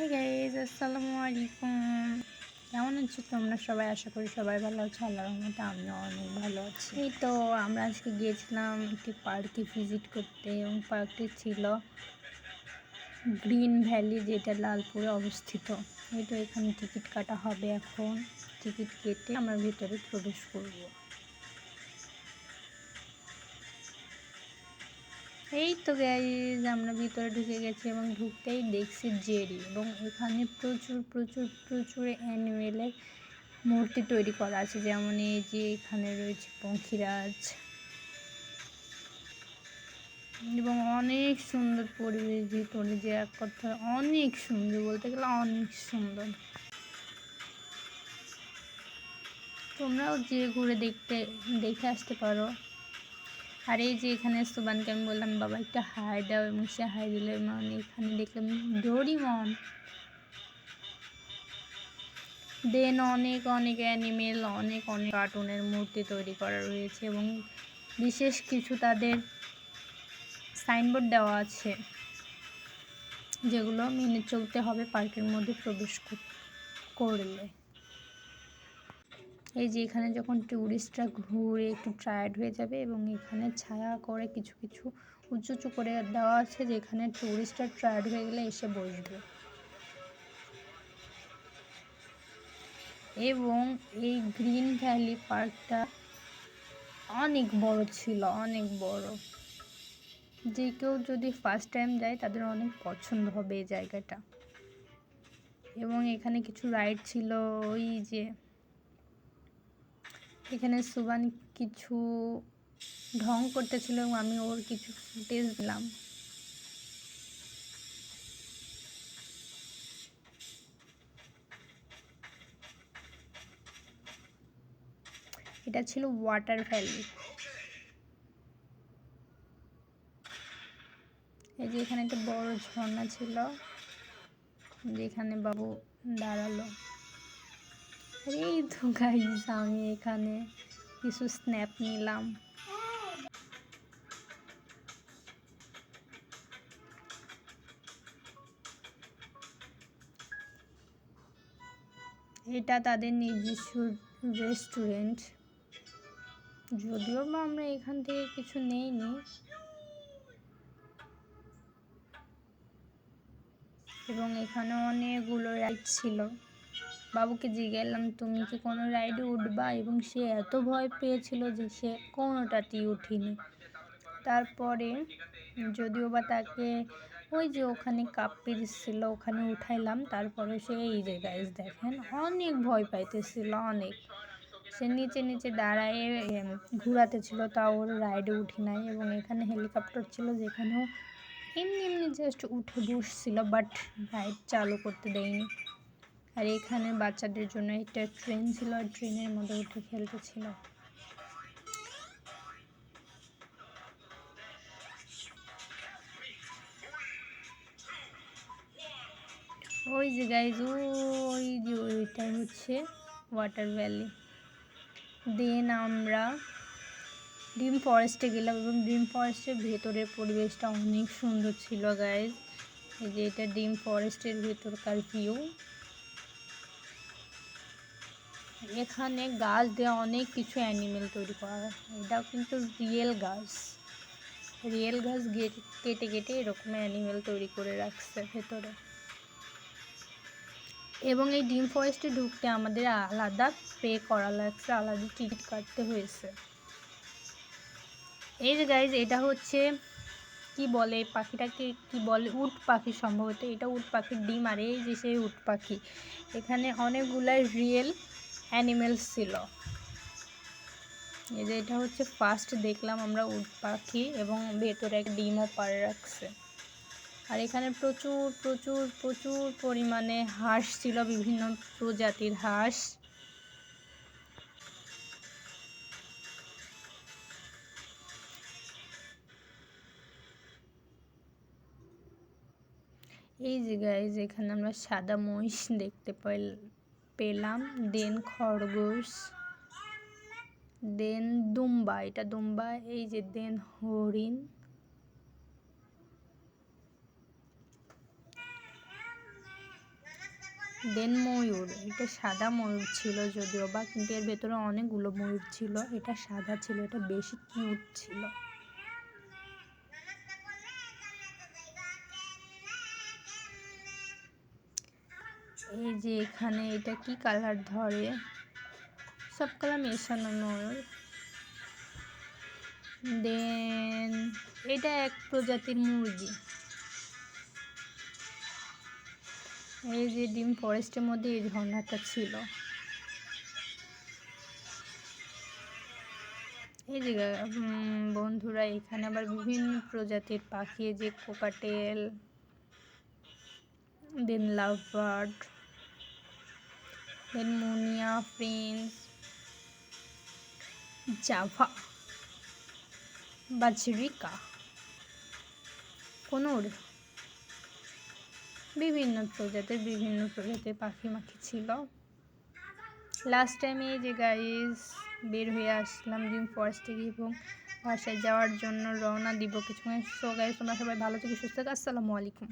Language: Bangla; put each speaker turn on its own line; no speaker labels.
হে গাইজ আসসালামু আলাইকুম। কেমন আছো তোমরা সবাই? আশা করি সবাই ভালো আছো। আল্লাহর রহমতে আমিও অনেক ভালো আছি। এই তো আমরা আজকে গিয়েছিলাম একটি পার্কে ভিজিট করতে এবং পার্কটি ছিল গ্রিন ভ্যালি, যেটা লালপুরে অবস্থিত। এই তো এখানে টিকিট কাটা হবে এখন। টিকিট কেটে আমরা ভিতরে প্রবেশ করব। এই তো গাইজ আমরা ভিতরে ঢুকে গেছি এবং ঢুকতেই দেখছি জেরি এবং এখানে প্রচুর প্রচুর প্রচুর অ্যানিমেলের মূর্তি তৈরি করা আছে। যেমন এই যে এখানে রয়েছে পঙ্খিরাজ এবং অনেক সুন্দর পরিবেশ ভিতরে যে এক কথা অনেক সুন্দর, বলতে গেলে অনেক সুন্দর। তোমরাও যে ঘুরে দেখতে, দেখে আসতে পারো। আর এই যে এখানে সুবানকে আমি বললাম, বাবা, একটা হাই দাও। এবং সে হাই দিল এবং এখানে দেখলাম ডোরিমন। দেন অনেক অনেক অ্যানিমেল, অনেক অনেক কার্টুনের মূর্তি তৈরি করা রয়েছে এবং বিশেষ কিছু তাদের সাইনবোর্ড দেওয়া আছে, যেগুলো মেনে চলতে হবে পার্কের মধ্যে প্রবেশ করলে। এই যে এখানে যখন ট্যুরিস্টরা ঘুরে একটু টায়ার্ড হয়ে যাবে এবং এখানে ছায়া করে কিছু কিছু উঁচু উঁচু করে দেওয়া আছে যেখানে ট্যুরিস্টরা টায়ার্ড হয়ে গেলে এসে বসবে। এবং এই গ্রিন ভ্যালি পার্কটা অনেক বড় ছিল, অনেক বড়। যে কেউ যদি ফার্স্ট টাইম যায়, তাদের অনেক পছন্দ হবে এই জায়গাটা। এবং এখানে কিছু রাইড ছিল, ওই যে এখানে সুবান কিছু ঢং করতেছিল এবং আমি ওর কিছু ফুটেজ দিলাম। এটা ছিল ওয়াটার ভ্যালি এই যে এখানে একটা বড় ঝর্ণা ছিল, যেখানে বাবু দাঁড়াল। এই তো গাইস আমি এখানে কিছু স্ন্যাপ নিলাম। এটা তাদের নিজস্ব রেস্টুরেন্ট যদিও বা আমরা এখান থেকে কিছু নেইনি। এবং এখানে অনেকগুলো রাইড ছিল। বাবুকে জিজ্ঞাসলাম, তুমি কি কোনো রাইডে উঠবা? এবং সে এত ভয় পেয়েছিল যে সে কোনোটাতেই উঠিনি। তারপরে যদিও বা তাকে ওই যে ওখানে কাপ ছিল ওখানে উঠাইলাম, তারপরে সে এই যে গাইজ দেখেন, অনেক ভয় পাইতেছিল, অনেক। সে নিচে নিচে দাঁড়ায় ঘুরাতে ছিল, তাও ওর রাইডে উঠি নাই এবং এখানে হেলিকপ্টার ছিল যেখানেও এমনি এমনি জাস্ট উঠে বসছিল বাট রাইড চালু করতে দেয়নি। আর এখানে বাচ্চাদের জন্য একটা ট্রেন ছিল, আর ট্রেনের মধ্যে উঠে খেলতেছিল ওই যে গাইজ ওই যে ওইটাই হচ্ছে ওয়াটার ভ্যালি দেন আমরা ডিম ফরেস্টে গেলাম এবং ডিম ফরেস্টের ভেতরের পরিবেশটা অনেক সুন্দর ছিল গাইজ এই যে এটা ডিম ফরেস্টের ভেতরকার ভিউ এখানে গাছ দিয়ে অনেক কিছু অ্যানিমেল তৈরি করা হয়। এটাও কিন্তু রিয়েল গাছ। রিয়েল গাছ কেটে কেটে এরকম অ্যানিমেল তৈরি করে রাখছে ভেতরে। এবং এই ডিম ফরেস্টে ঢুকতে আমাদের আলাদা পে করা লাগছে, আলাদা টিকিট কাটতে হয়েছে। এই যে গাইজ এটা হচ্ছে কি বলে পাখিটাকে? কি বলে? উট পাখি সম্ভবত। এটা উট পাখির ডিম আর এই যে সেই উট পাখি। এখানে অনেকগুলাই রিয়েল অ্যানিমেলস ছিল। এই যে এটা হচ্ছে ফার্স্ট দেখলাম আমরা উট পাখি এবং ভেতরে এক ডিমও পাড়ে রাখছে। আর এখানে প্রচুর প্রচুর প্রচুর পরিমাণে হাঁস ছিল, বিভিন্ন প্রজাতির হাঁস। এই যে গাইজ এখানে আমরা সাদা মহিষ দেখতে পাই পেলাম। দেন খরগোশ, দেন দুম্বা, এটা দুম্বা, এই যে দেন হরিণ। দেন ময়ূর, এটা সাদা ময়ূর ছিল যদিও বা, কিন্তু এর ভেতরে অনেকগুলো ময়ূর ছিল। এটা সাদা ছিল, এটা বেশি কিউট ছিল। এই যে এখানে এটা কি কালার ধরে? সব কালার মেশানো ময়ূর দেন এটা এক প্রজাতির মুরগি। এই যে ডিম ফরেস্টের মধ্যে এই ঝর্ণাটা ছিল। এই যে বন্ধুরা, এখানে আবার বিভিন্ন প্রজাতির পাখি যে cockatiel, then love bird then munia prince, Java, বাজরিকা, কোনোর। বিভিন্ন প্রজাতির বিভিন্ন প্রজাতির পাখি মাখি ছিল। লাস্ট টাইমে যে গাইস বের হয়ে আসলাম ডিম ফরেস্ট থেকে এবং বাসায় যাওয়ার জন্য রওনা দিব কিছুক্ষণ। সো গাইস তোমরা সবাই ভালো থেকে, সুস্থ থাকো। আসসালামু আলাইকুম।